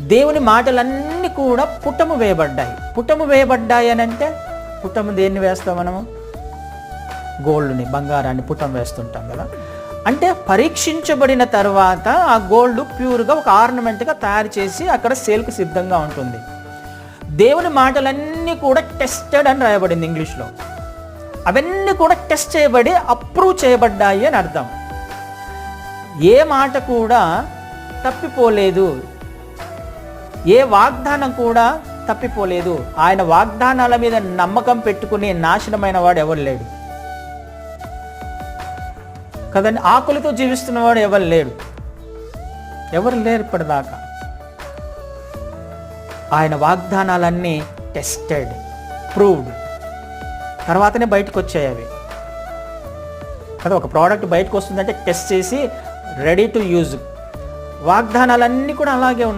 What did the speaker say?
దేవుని మాటలన్నీ కూడా పుటము వేయబడ్డాయి. పుటము వేయబడ్డాయి అని అంటే పుటము దేన్ని వేస్తాం మనము? గోల్డ్ని బంగారాన్ని పుటం వేస్తుంటాం కదా. అంటే పరీక్షించబడిన తర్వాత ఆ గోల్డ్ ప్యూర్గా ఒక ఆర్నమెంట్గా తయారు చేసి అక్కడ సేల్కి సిద్ధంగా ఉంటుంది. దేవుని మాటలన్నీ కూడా టెస్టెడ్ అని రాయబడింది ఇంగ్లీష్లో. అవన్నీ కూడా టెస్ట్ చేయబడి అప్రూవ్ చేయబడ్డాయి అని అర్థం. ఏ మాట కూడా తప్పిపోలేదు. ఏ వాగ్దానం కూడా తప్పిపోలేదు. ఆయన వాగ్దానాల మీద నమ్మకం పెట్టుకుని నాశనమైన వాడు ఎవరు లేడు. కదండి ఆకులతో జీవిస్తున్నవాడు ఎవరు లేడు. ఎవరు లేరు ఇప్పటిదాకా. ఆయన వాగ్దానాలన్నీ టెస్టెడ్ ప్రూవ్డ్ తర్వాతనే బయటకు వచ్చాయి అవి కదా ఒక ప్రోడక్ట్ బయటకు వస్తుందంటే టెస్ట్ చేసి రెడీ టు యూజ్ వాగ్దానాలన్నీ కూడా అలాగే ఉన్నాయి